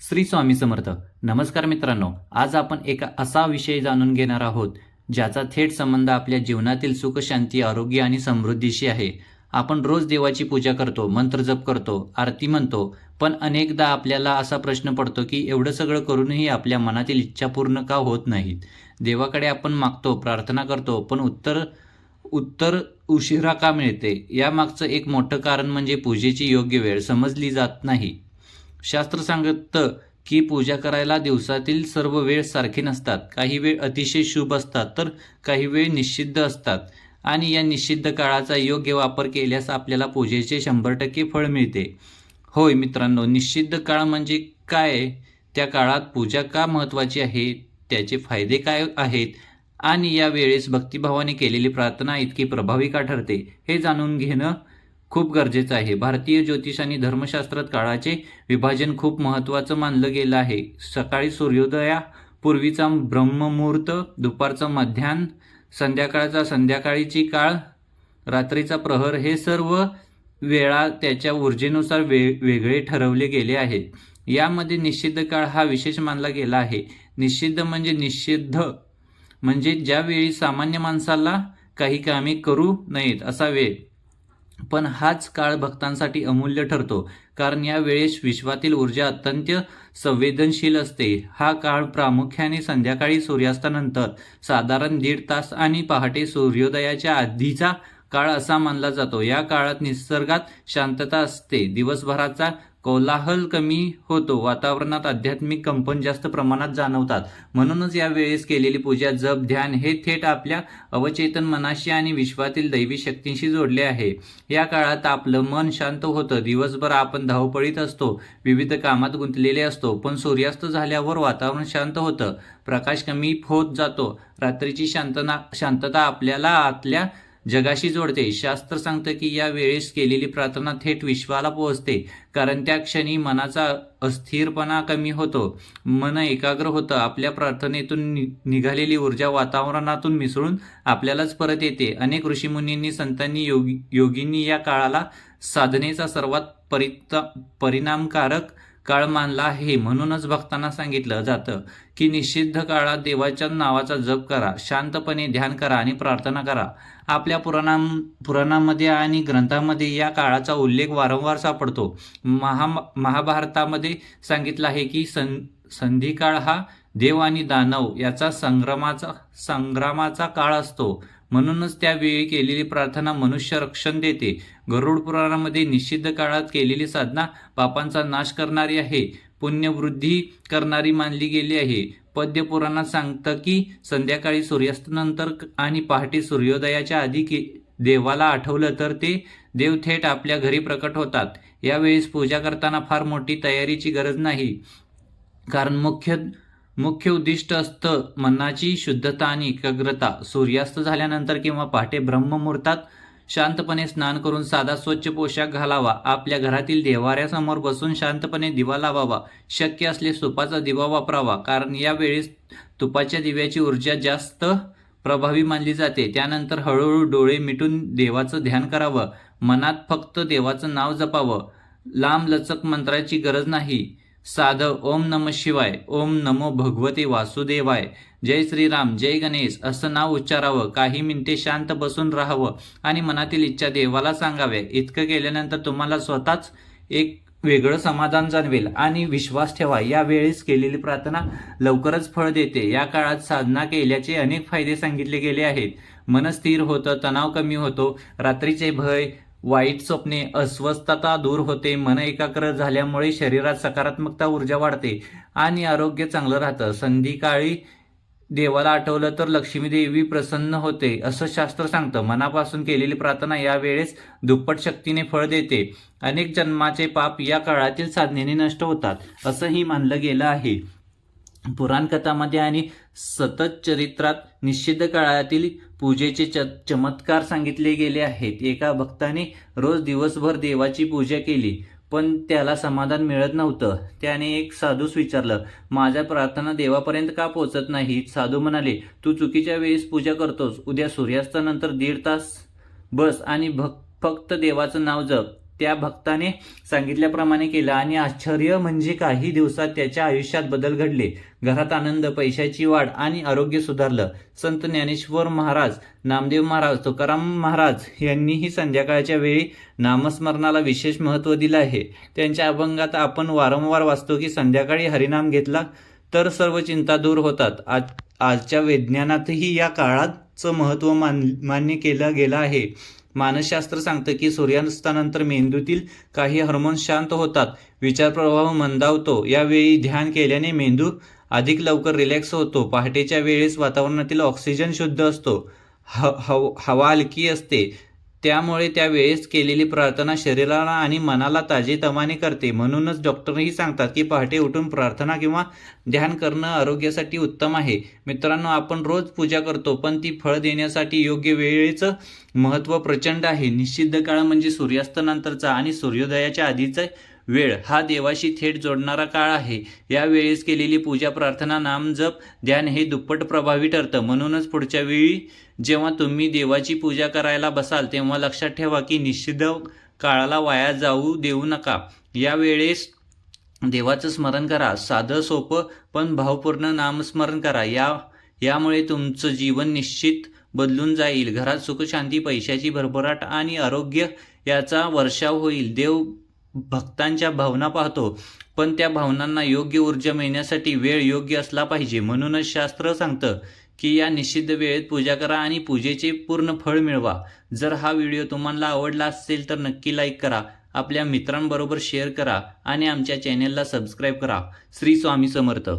श्री स्वामी समर्थ. नमस्कार मित्रांनो आज आपण एका असा विषय जाणून घेणार आहोत ज्याचा थेट संबंध आपल्या जीवनातील सुख शांती आरोग्य आणि समृद्धीशी आहे. आपण रोज देवाची पूजा करतो मंत्र जप करतो आरती म्हणतो पण अनेकदा आपल्याला असा प्रश्न पडतो की एवढं सगळं करूनही आपल्या मनातील इच्छा पूर्ण का होत नाहीत? देवाकडे आपण मागतो प्रार्थना करतो पण उत्तर उत्तर उशिरा का मिळते? यामागचं एक मोठं कारण म्हणजे पूजेची योग्य वेळ समजली जात नाही. शास्त्र सांगतं की पूजा करायला दिवसातील सर्व वेळ सारखे नसतात. काही वेळ अतिशय शुभ असतात तर काही वेळ निषिद्ध असतात. आणि या निषिद्ध काळाचा योग्य वापर केल्यास आपल्याला पूजेचे शंभर टक्के फळ मिळते. होय मित्रांनो निषिद्ध काळ म्हणजे काय? त्या काळात पूजा का महत्त्वाची आहे? त्याचे फायदे काय आहेत? आणि या वेळेस भक्तिभावाने केलेली प्रार्थना इतकी प्रभावी का ठरते? हे जाणून घेणं खूप गरजेचं आहे. भारतीय ज्योतिष आणि धर्मशास्त्रात काळाचे विभाजन खूप महत्त्वाचं मानलं गेलं आहे. सकाळी सूर्योदया पूर्वीचा ब्रह्ममुहूर्त दुपारचा मध्यान संध्याकाळचा संध्याकाळीची काळ रात्रीचा प्रहर हे सर्व वेळा त्याच्या ऊर्जेनुसार वे वेगळे ठरवले गेले आहेत. यामध्ये निषिद्ध काळ हा विशेष मानला गेला आहे. निषिद्ध म्हणजे निषिद्ध. म्हणजे ज्यावेळी सामान्य माणसाला काही कामे करू नयेत असा वेळ. पण हाच काळ भक्तांसाठी अमूल्य ठरतो कारण या वेळेस विश्वातील ऊर्जा अत्यंत संवेदनशील असते. हा काळ प्रामुख्याने संध्याकाळी सूर्यास्तानंतर साधारण दीड तास आणि पहाटे सूर्योदयाच्या आधीचा काळ असा मानला जातो. या काळात निसर्गात शांतता असते. दिवसभराचा कोलाहल कमी होतो. वातावरणात आध्यात्मिक कंपन जास्त प्रमाणात जाणवतात. म्हणूनच या वेळेस केलेली पूजा जप ध्यान हे थेट आपल्या अवचेतन मनाशी आणि विश्वातील दैवी शक्तींशी जोडले आहे. या काळात आपलं मन शांत होतं. दिवसभर आपण धावपळीत असतो. विविध कामात गुंतलेले असतो. पण सूर्यास्त झाल्यावर वातावरण शांत होतं. प्रकाश कमी होत जातो. रात्रीची शांतना शांतता आपल्याला आतल्या जगाशी जोडते. शास्त्र सांगतं की या वेळेस केलेली प्रार्थना थेट विश्वाला पोहोचते कारण त्या क्षणी मनाचा अस्थिरपणा कमी होतो. मन एकाग्र होतं. आपल्या प्रार्थनेतून नि- निघालेली ऊर्जा वातावरणातून मिसळून आपल्यालाच परत येते. अनेक ऋषीमुनींनी संतांनी योगी योगींनी या काळाला साधनेचा सर्वात परिता परिणामकारक काळ मानला आहे. म्हणूनच भक्तांना सांगितलं जातं की निषिद्ध काळात देवाच्या नावाचा जप करा शांतपणे ध्यान करा आणि प्रार्थना करा. आपल्या पुराणा पुराणामध्ये आणि ग्रंथामध्ये या काळाचा उल्लेख वारंवार सापडतो. महा महाभारतामध्ये सांगितलं आहे की सं संधिकाळ हा देव आणि दानव याचा संग्रामाचा संग्रामाचा काळ असतो. म्हणूनच त्यावेळी केलेली प्रार्थना मनुष्य रक्षण देते. गरुड पुराणामध्ये निषिद्ध काळात केलेली साधना पापांचा नाश करणारी आहे. पुण्यवृद्धी करणारी मानली गेली आहे. पद्य पुराणात सांगतं की संध्याकाळी सूर्यास्तानंतर आणि पहाटे सूर्योदयाच्या आधी के देवाला आठवलं तर ते देव थेट आपल्या घरी प्रकट होतात. यावेळेस पूजा करताना फार मोठी तयारीची गरज नाही. कारण मुख्य मुख्य उद्दिष्ट असतं मनाची शुद्धता आणि एकाग्रता. सूर्यास्त झाल्यानंतर किंवा पहाटे ब्रह्ममुहूर्तात शांतपणे स्नान करून साधा स्वच्छ पोशाख घालावा. आपल्या घरातील देवाऱ्यासमोर बसून शांतपणे दिवा लावावा. शक्य असल्यास तुपाचा दिवा वापरावा. कारण यावेळेस तुपाच्या दिव्याची ऊर्जा जास्त प्रभावी मानली जाते. त्यानंतर हळूहळू डोळे मिटून देवाचं ध्यान करावं. मनात फक्त देवाचं नाव जपावं. लांब लचक मंत्राची गरज नाही. साधं ओम नम शिवाय ओम नमो भगवते वासुदेवाय जय श्रीराम जय गणेश असं नाव उच्चारावं काही मिनिटे शांत बसून राहावं आणि मनातील इच्छा देवाला सांगाव्या. इतकं केल्यानंतर तुम्हाला स्वतःच एक वेगळं समाधान जाणवेल आणि विश्वास ठेवा. या वेळेस केलेली प्रार्थना लवकरच फळ देते. या काळात साधना केल्याचे अनेक फायदे सांगितले गेले आहेत. मन स्थिर होतं तणाव कमी होतो रात्रीचे भय वाईट स्वप्ने अस्वस्थता दूर होते मन एकाग्र झाल्यामुळे शरीरात सकारात्मकता ऊर्जा वाढते आणि आरोग्य चांगलं राहतं. संधिकाळी देवाला आठवलं तर लक्ष्मी देवी प्रसन्न होते असं शास्त्र सांगतं. मनापासून केलेली प्रार्थना या वेळेस दुप्पट शक्तीने फळ देते. अनेक जन्माचे पाप या काळातील साधनेने नष्ट होतात असंही मानलं गेलं आहे. पुराणकथामध्ये आणि सतत चरित्रात निश्चित काळातील पूजेचे च चमत्कार सांगितले गेले आहेत. एका भक्ताने रोज दिवसभर देवाची पूजा केली पण त्याला समाधान मिळत नव्हतं. त्याने एक साधूस विचारलं माझ्या प्रार्थना देवापर्यंत का पोहोचत नाही? साधू म्हणाले तू चुकीच्या वेळेस पूजा करतोस. उद्या सूर्यास्तानंतर दीड तास बस आणि भक् फक्त देवाचं नाव जप. त्या भक्ताने सांगितल्याप्रमाणे केलं. आणि आश्चर्य म्हणजे काही दिवसात त्याच्या आयुष्यात बदल घडले. घरात आनंद पैशाची वाढ आणि आरोग्य सुधारलं. संत ज्ञानेश्वर महाराज नामदेव महाराज तुकाराम महाराज यांनीही संध्याकाळच्या वेळी नामस्मरणाला विशेष महत्त्व दिलं आहे. त्यांच्या अभंगात आपण वारंवार वाचतो की संध्याकाळी हरिनाम घेतला तर सर्व चिंता दूर होतात. आज आजच्या विज्ञानातही या काळाचं महत्त्व मान मान्य केलं गेलं आहे. मानसशास्त्र सांगतं की सूर्यास्तानंतर मेंदूतील काही हार्मोन्स शांत होतात. विचारप्रवाह मंदावतो. यावेळी ध्यान केल्याने मेंदू अधिक लवकर रिलॅक्स होतो. पहाटेच्या वेळेस वातावरणातील ऑक्सिजन शुद्ध असतो. ह हव हवा हलकी असते. त्यामुळे त्या वेळेस केलेली प्रार्थना शरीराला आणि मनाला ताजेतमाने करते. म्हणूनच डॉक्टरही सांगतात की पहाटे उठून प्रार्थना किंवा ध्यान करणं आरोग्यासाठी उत्तम आहे. मित्रांनो आपण रोज पूजा करतो पण ती फळ देण्यासाठी योग्य वेळेचं महत्त्व प्रचंड आहे. निश्चित काळ म्हणजे सूर्यास्तानंतरचा आणि सूर्योदयाच्या आधीचा वेळ हा देवाशी थेट जोडणारा काळ आहे. या वेळेस केलेली पूजा प्रार्थना नाम जप ध्यान हे दुप्पट प्रभावी ठरतं. म्हणूनच पुढच्या वेळी जेव्हा तुम्ही देवाची पूजा करायला बसाल तेव्हा लक्षात ठेवा की निषिद्ध काळाला वाया जाऊ देऊ नका. या वेळेस देवाचं स्मरण करा. साधं सोपं पण भावपूर्ण नामस्मरण करा. या यामुळे तुमचं जीवन निश्चित बदलून जाईल. घरात सुखशांती पैशाची भरभराट आणि आरोग्य याचा वर्षाव होईल. देव भक्तांच्या भावना पाहतो पण त्या भावनांना योग्य ऊर्जा मिळण्यासाठी वेळ योग्य असला पाहिजे. म्हणूनच शास्त्र सांगतं की या निश्चित वेळेत पूजा करा आणि पूजेचे पूर्ण फळ मिळवा. जर हा व्हिडिओ तुम्हाला आवडला असेल तर नक्की लाईक करा आपल्या मित्रांबरोबर शेअर करा आणि आमच्या चॅनेलला सबस्क्राईब करा. श्री स्वामी समर्थ.